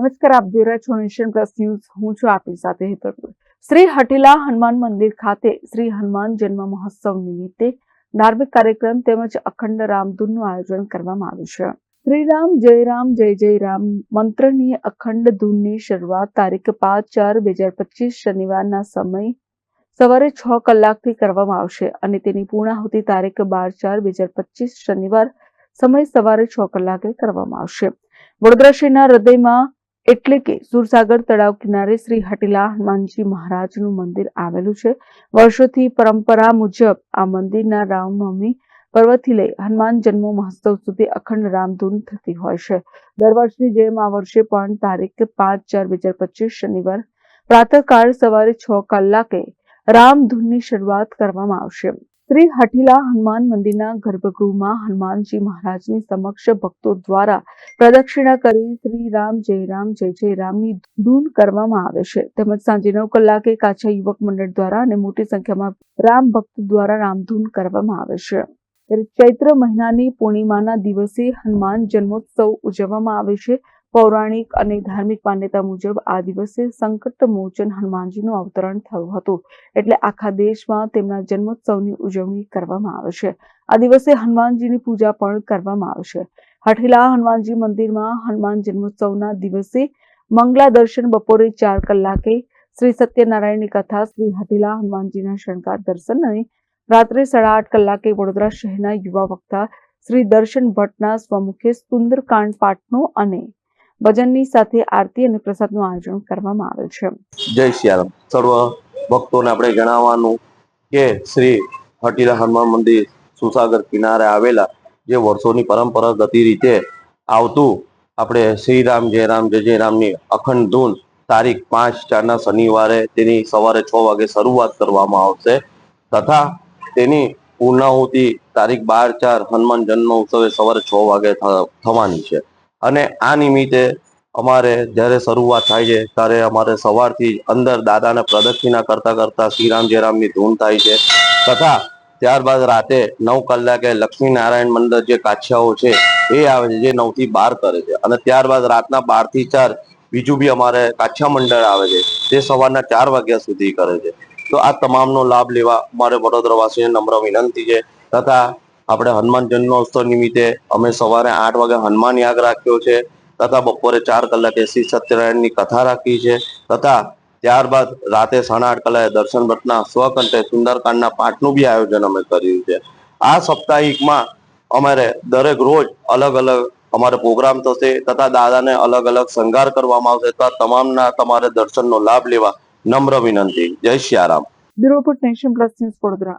નમસ્કાર, આપ જોઈ રહ્યા છો નેશન પ્લસ ન્યૂઝ હું છું આપની સાથે હેતલ શ્રી હઠીલા હનુમાન મંદિર ખાતે શ્રી હનુમાન જન્મ મહોત્સવ નિમિત્તે ધાર્મિક કાર્યક્રમ તેમજ અખંડ રામધૂનનું આયોજન કરવામાં આવ્યું છે. શ્રી રામ, જય રામ, જય જય રામ. મંત્રની અખંડ ધૂનની શરૂઆત તારીખ પાંચ ચાર બે હજાર પચીસ શનિવારના સમય સવારે છ કલાકથી કરવામાં આવશે અને તેની પૂર્ણાહુતિ તારીખ બાર ચાર બે હજાર પચીસ શનિવાર સમય સવારે છ કલાકે કરવામાં આવશે. વડોદરા શહેરના હૃદયમાં એટલે કે સુરસાગર તળાવ કિનારે શ્રી હટીલા હનુમાનજી મહારાજનું મંદિર આવેલું છે. વર્ષોથી પરંપરા મુજબ આ મંદિરના રામનવમી પર્વથી લઈ હનુમાન જન્મ મહોત્સવ સુધી અખંડ રામધૂન થતી હોય છે. દર વર્ષની જેમ આ વર્ષે પણ તારીખ પાંચ ચાર બે હજાર પચીસ શનિવાર પ્રાતઃકાળ સવારે છ કલાકે રામધૂનની શરૂઆત કરવામાં આવશે. શ્રી હઠીલા હનુમાન મંદિરના ગર્ભગૃહમાં હનુમાનજી મહારાજની સમક્ષ ભક્તો દ્વારા પ્રદક્ષિણા કરી શ્રી રામ જય રામ જય જય રામની ધૂન કરવામાં આવે છે. તેમજ સાંજે નવ કલાકે કાછા યુવક મંડળ દ્વારા અને મોટી સંખ્યામાં રામ ભક્ત દ્વારા રામધૂન કરવામાં આવે છે. ચૈત્ર મહિનાની પૂર્ણિમાના દિવસે હનુમાન જન્મોત્સવ ઉજવવામાં આવે છે. પૌરાણિક અને ધાર્મિક માન્યતા મુજબ આ દિવસે સંકટ મોચન હનુમાનજીનું અવતરણ થયું હતું. એટલે આખા દેશમાં તેમના જન્મોત્સવની ઉજવણી કરવામાં આવે છે. આ દિવસે હનુમાનજીની પૂજા પણ કરવામાં આવે છે. હઠીલા હનુમાનજી મંદિરમાં હનુમાન જન્મોત્સવના દિવસે મંગલા દર્શન બપોરે ચાર કલાકે શ્રી સત્યનારાયણની કથા, શ્રી હઠીલા હનુમાનજીના શણગાર દર્શન અને રાત્રે સાડા આઠ કલાકે વડોદરા શહેરના યુવા વક્તા શ્રી દર્શન ભટ્ટના સ્વમુખે સુંદરકાંડ પાઠનો અને ભજનની સાથે આરતી અને પ્રસાદનું આયોજન કરવામાં આવેલ છે. જય સિયારામ સર્વ ભક્તોને આપણે જણાવવાનું કે શ્રી હટીલા હનુમાન મંદિર સુસાગર કિનારે આવેલા જે વર્ષોની પરંપરાગત રીતે આવતું આપણે શ્રી રામ જય રામ જય રામની અખંડ ધૂન તારીખ પાંચ ચારના શનિવારે તેની સવારે છ વાગે શરૂઆત કરવામાં આવશે તથા તેની પૂર્ણાહુતિ તારીખ બાર ચાર હનુમાન જન્મ ઉત્સવે સવારે છ વાગે થવાની છે. અને આ નિમિત્તે અમારે જ્યારે શરૂઆત થાય છે, ત્યારે અમારે સવારથી અંદર દાદાને પ્રદક્ષિણા કરતા કરતા શ્રીરામ જયરામની ધૂન થાય છે. તથા ત્યારબાદ રાતે નવ કલાકે લક્ષ્મી નારાયણ મંદિર જે કાછિયાઓ છે, એ આવે છે, જે નવથી બાર કરે છે. અને ત્યારબાદ રાતના બારથી ચાર બીજું બી અમારે કાછિયા મંડળ આવે છે તે સવારના ચાર વાગ્યા સુધી કરે છે. તો આ તમામનો લાભ લેવા અમારે વડોદરાવાસીને નમ્ર વિનંતી છે. તથા આપણે હનુમાન જન્મોત્સવ નિમિત્તે અમે સવારે આઠ વાગે હનુમાન યાગ રાખ્યો છે, તથા બપોરે ચાર કલાકે શ્રી સત્યનારાયણની કથા રાખી છે, તથા ત્યારબાદ રાતે સાડા આઠ કલાકે દર્શન ભટ્ટના સ્વકંઠે સુંદરકાંડના પાઠનું બી આયોજન અમે કર્યું છે. આ સાપ્તાહિકમાં અમારે દરેક રોજ અલગ અલગ અમારે પ્રોગ્રામ થશે, તથા દાદાને અલગ અલગ શણગાર કરવામાં આવશે, તથા તમામના તમારે દર્શનનો લાભ લેવા નમ્ર વિનંતી. જય Siyaram bureau report Nation Plus news Vadodara.